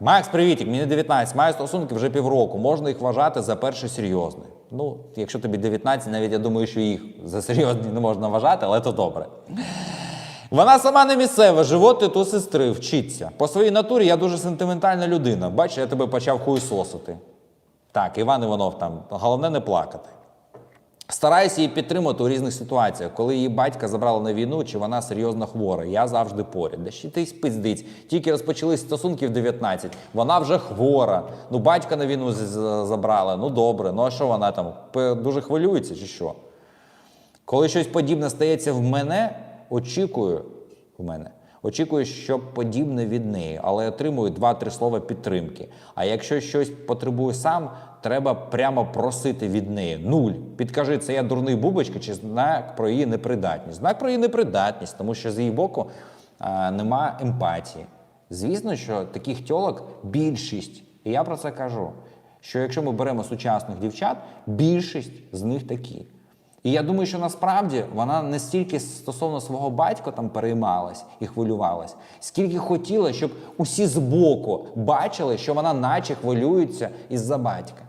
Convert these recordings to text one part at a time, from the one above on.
Макс, привітик, мені 19, маю стосунки вже півроку. Можна їх вважати за перший серйозний. Ну, якщо тобі 19, навіть я думаю, що їх за серйозні не можна вважати, але то добре. Вона сама не місцева, живот титу сестри, вчиться. По своїй натурі я дуже сентиментальна людина. Бачиш, я тебе почав хуйсосити. Так, Іван Іванов там, головне не плакати. Стараюся її підтримати у різних ситуаціях, коли її батька забрали на війну, чи вона серйозно хвора. Я завжди поряд. Да ще ти спиздиць. Тільки розпочались стосунки в 19. Вона вже хвора. Ну, батька на війну забрали. Ну добре. Ну а що вона там? Дуже хвилюється чи що? Коли щось подібне стається в мене, очікую в мене. Очікую, що подібне від неї, але отримую два-три слова підтримки. А якщо щось потребую сам, треба прямо просити від неї. Нуль. Підкажи, це я дурний бубочка чи знак про її непридатність. Знак про її непридатність, тому що з її боку а, нема емпатії. Звісно, що таких тьолок більшість. І я про це кажу. Що якщо ми беремо сучасних дівчат, більшість з них такі. І я думаю, що насправді вона не стільки стосовно свого батька там переймалась і хвилювалась, скільки хотіла, щоб усі збоку бачили, що вона наче хвилюється із-за батька.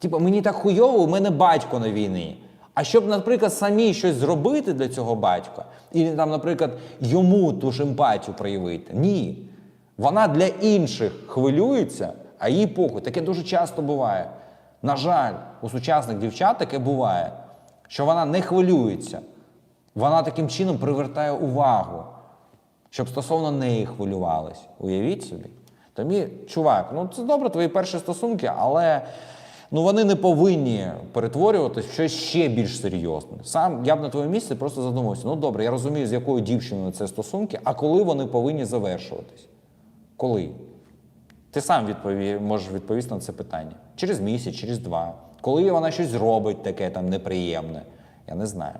Типа, мені так хуйово, у мене батько на війні. А щоб, наприклад, самі щось зробити для цього батька, і там, наприклад, йому ту ж емпатію проявити. Ні. Вона для інших хвилюється, а їй похуй. Таке дуже часто буває. На жаль, у сучасних дівчат таке буває, що вона не хвилюється. Вона таким чином привертає увагу, щоб стосовно неї хвилювались. Уявіть собі. Тому, чувак, ну це добре, твої перші стосунки, але ну, вони не повинні перетворюватися в щось ще більш серйозне. Сам я б на твоєму місці просто задумався: ну добре, я розумію, з якою дівчиною це стосунки, а коли вони повинні завершуватись? Коли? Ти сам відпові... можеш відповісти на це питання. Через місяць, через два. Коли вона щось робить таке там неприємне, я не знаю.